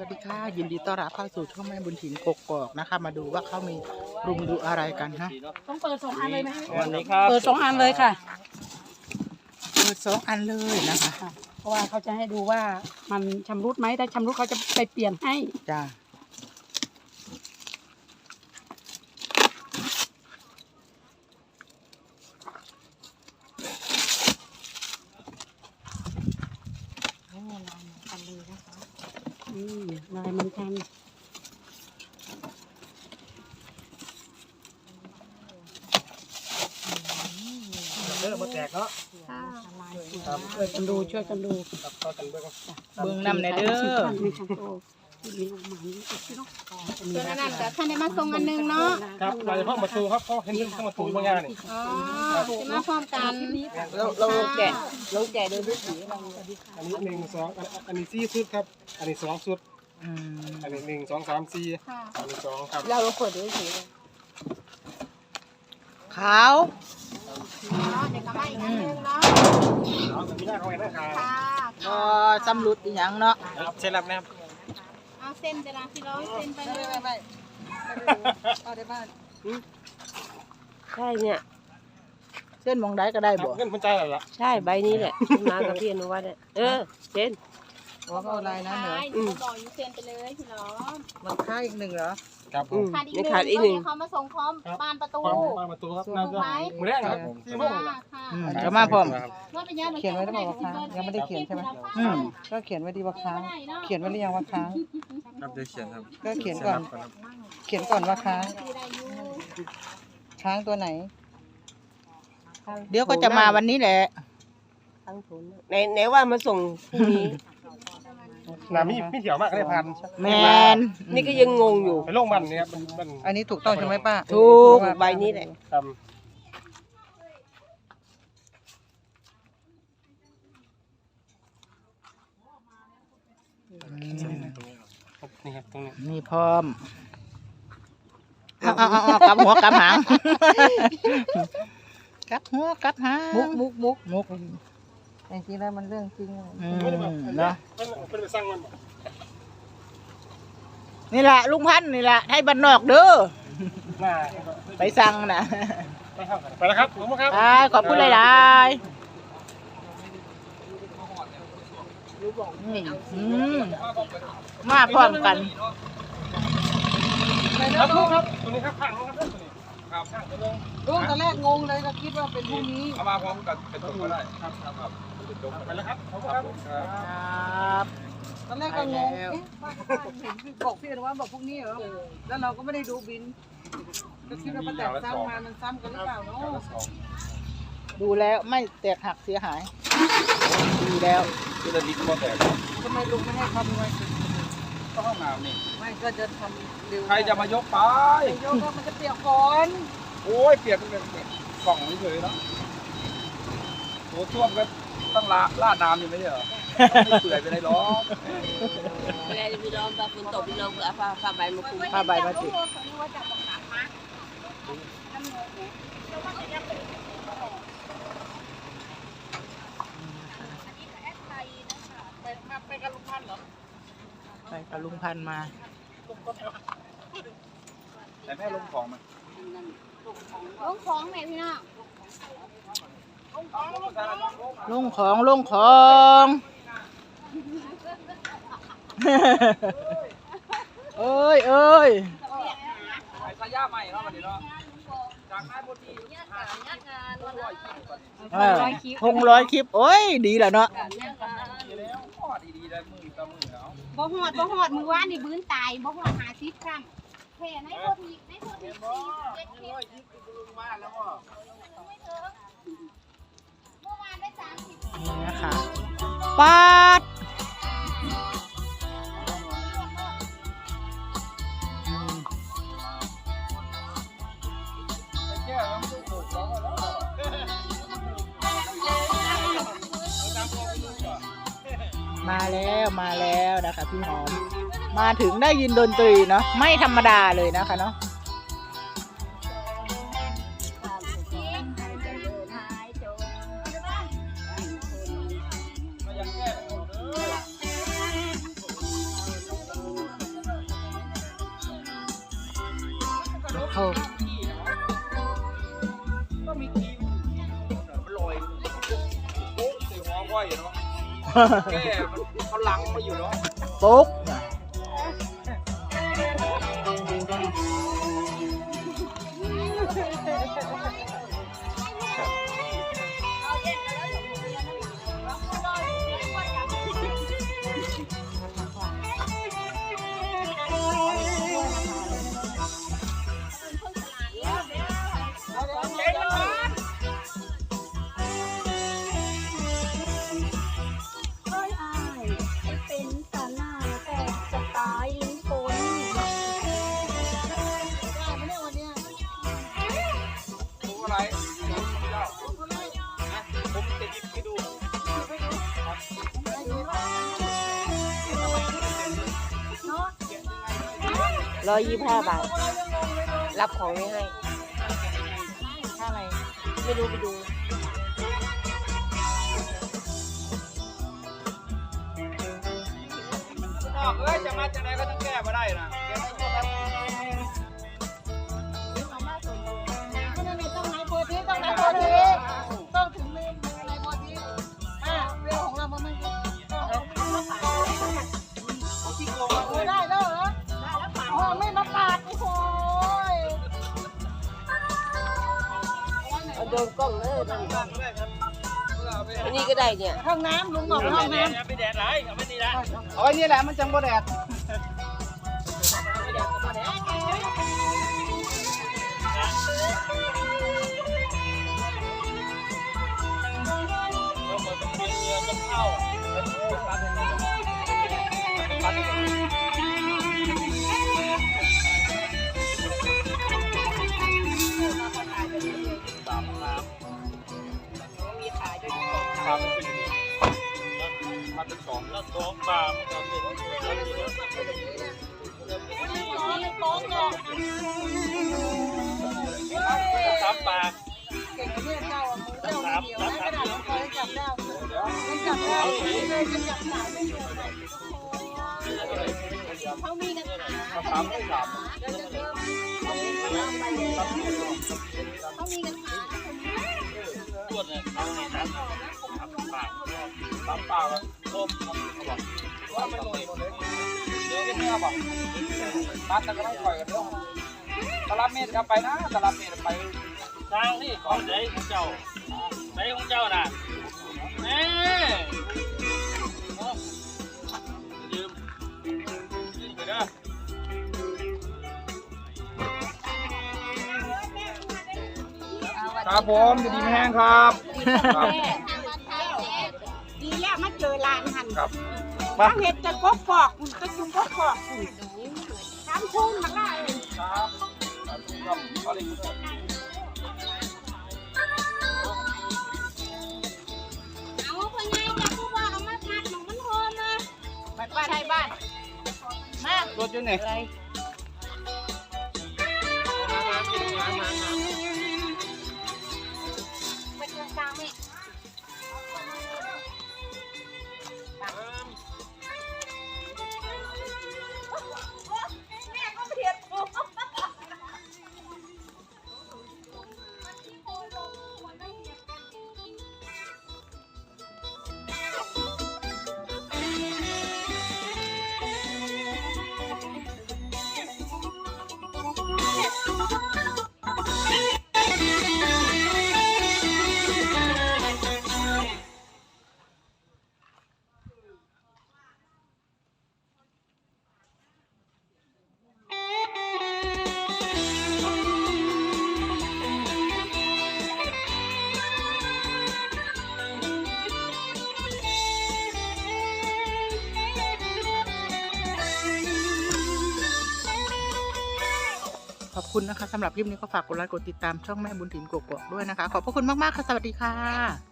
วัสดีค่ะ ยินดีต้อนรับเข้าสู่ช่องแม่บุญถิ่นกกอกนะคะ มาดูว่าเขามีรุมดูอะไรกันฮะต้องเปิดสองอันเลยไหมวันนี้ครับเปิดสองอันเลยค่ะ เปิดสองอันเลยนะคะ เพราะว่าเขาจะให้ดูว่ามันชำรุดไหมถ้าชำรุดเขาจะไปเปลี่ยนให้จ้า อืม ลายมันกันเริ่มมาแตกเนาะครับช่วยกันดูช่วยกันดูครับเข้ากันเบื้องเบิ้งนำในเด้อท่านมีคันโตมีลูกหมานี่พี่น้องส่วนอันนั้นกับท่านได้มาส่งอันหนึงเนาะครับเราจะเข้ามาตูครับเขาเห็นเข้ามาตูบางงานนี่อ๋อจะมาพร้อมกันเราเราแกะลงแกะโดยวิถีอันนี้หนึ่งสองอันนี้สี่ชุดครับ อันนี้สองชุด อืมอันนี้หนึ่งสองสามสี่ค่ะอันนี้สองครับเราลงขวดด้วยวิถีเลยขาวเนาะเดี๋ยวก็มาอีกอันหนึงเนาะเอาแบบนี้หน้าเขาไว้นะครับค่ะก็สำรุดอีหยังเนาะครับเช่นรับนะครับเอาเส้นจะลาพี่ร้อยเส้นไปเลยใช่เนี่ย เส้นมองได้ก็ได้ครับบ่เงินพันใจอะไรล่ะ ใช่ใบนี้แหละที่มากับพี่อนุวัฒน์เนี่ยเออเจน ว่าก็อะไรนะเหรอใช่หนูบอกยูเส้นไปเลยพี่ร้อยมันค่าอีกหนึ่งเหรอ ครับผอืม มขาดอีกหนึ่งขาดอีกหนึ่ง ตเขามาส่งพร้อมบานประตู ความมาประตูครับน่าจะมือแรกครับสี่โมงค่ะค่ะอืมจะมาพร้อม ว่าเป็นยังเขียนไว้หรือเปล่าว่าค้างยังไม่ได้เขียนใช่ไหม อืม ก็เขียนไว้ดีว่าค้าง เขียนไว้หรือยังว่าค้าง ครับจะเขียนครับก็เขียนก่อนเขียนก่อนว่าค้างค้างตัวไหน เดี๋ยวก็จะมาวันนี้แหละ ทั้งทุนไหนไหนว่ามาส่งพรุ่งนี้ นามีมีเถียวมากเลยพันแมนนี่ก็ยังงงอยู่ไปโรงพยาบาลเนี่ยมันมันอันนี้ถูกต้องใช่ไหมป้าถูกเพราะว่าใบนี้แหละทำนี่ครับตรงนี้มีพร้อมเอาเอาเอาเอากลับหัวกลับหางกลับหัวกลับหางมุกมุกมุกมุก จริงๆแล้วมันเรื่องจริงอืมไม่ได้แบบเนาะเป็นไปสร้างมันนี่แหละลุงพันธุ์นี่แหละให้บ้านนอกเด้อหน้าไปสั่งนะไปครับไปแล้วครับผมครับได้ขอบคุณหลายๆอืมอืมมาพร้อมกัน ครับลูกครับตัวนี้ครับข้างนู้นครับตัวนี้ครับข้างตัวนึงลูกตอนแรกงงเลยก็คิดว่าเป็นพรุ่งนี้ เอามาพร้อมกันเป็นตัวก็ได้ ครับครับครับ ไปแล้วครับขอบคุณครับครับตอนแรกก็งงเอ๊ะป้าป้าเห็นพี่บอกพี่อนุวัฒน์บอกพรุ่งนี้เหรอแล้วเราก็ไม่ได้ดูบินก็คิดว่าป้าแตกสร้างมามันซ้ำกันหรือเปล่าเนาะดูแล้วไม่แตกหักเสียหายดีแล้วคือจะดิบก็แตกทำไมลุงไม่ให้ความไวก็ห้องน้ำนี่ไม่ก็จะทำเร็วใครจะมายกไปโยกก็มันจะเปียกก่อนโอ้ยเปียกเป็นกล่องเฉยๆเนาะโหท่วมก็ ต้องลาลาดน้ำอยู่ไม่ใช่เหรอไม่เปื่อยไปได้หรอกเวลาพี่น้องตาฝนตกพี่น้องเอาผ้าผ้าใบมาคลุมผ้าใบมาติดไปกับลุงพันธุ์มาแต่แม่ลงของมันลงของแม่พี่น้อง ลงของลงของเอ้ยเอ้ยไอ้ขย่าใหม่เนาะวันนี้เนาะจากนั้นบนที่เออคงร้อยคลิปโอ้ยดีแล้วเนาะแล้วพอดีๆได้มือต่อมือแล้วบ่หอดบ่หอดมือว่านนี่บื้นตายบ่หอดหาซิปคำแค่ในโพธิในโพธิสี่เจ็ดคลิปเมื่อวา นี่นะคะปัดมาแล้วมาแล้วนะคะพี่หอม มาถึงได้ยินดนตรีเนาะไม่ธรรมดาเลยนะคะเนาะ อยเนาะแก่มันเขาลังมาอยู่เนาะปุ๊ก ร้อยยี่ห้าบาท รับของไม่ให้ค่าอะไร ไม่รู้ไปดู นอกเอ้ยจะมาจะไหนก็ต้องแก้มาได้นะ องเลยโดนกล้องอันนี้ก็ได้เนี่ย ห้องน้ำลุงบอกห้องน้ไม่แดดไรเอาไม่นี่ละเอาไว้นี่แหละมันจังบ่แดดครั บมันเป็นสองแล้วสองบามันเป็นสามบาทำเก่งเนี่ยเจ้าอะมือเจ้าเหนียวนะขนาดเราคอยจับได้ยังจับได้เลยยังจับสายไม่อยู่เขามีกระถาสามไม่สาม สามบาทต้มเขาบอกว่ามันลอยหมดเลยเดี๋ยวเนื้อบอกมัดแล้วก็ต้องปล่อยกันเรื่องตลาดเมตรครับไปนะตลาดเมตรไปทางนี่ของไหนของเจ้าไหนของเจ้าน่ะแน่โอ้ยืมยืมไปเด้อครับผมจะดีไม่แห้งครับ ครับมาเห็ดจะกกปอกจะจุงกกปอกทำคุณมาได้ครับครับก็เลยเอาคนไงแต่ผู้ว่าเอามาพัดหนองมันโฮมมาไปป้าไทยบ้านมาตัวจุดไหนไป คุณนะคะสำหรับคลิปนี้ก็ฝากกดไลค์กดติดตามช่องแม่บุญถิ่นกกอกด้วยนะคะ ขอบพระคุณมากๆค่ะสวัสดีค่ะ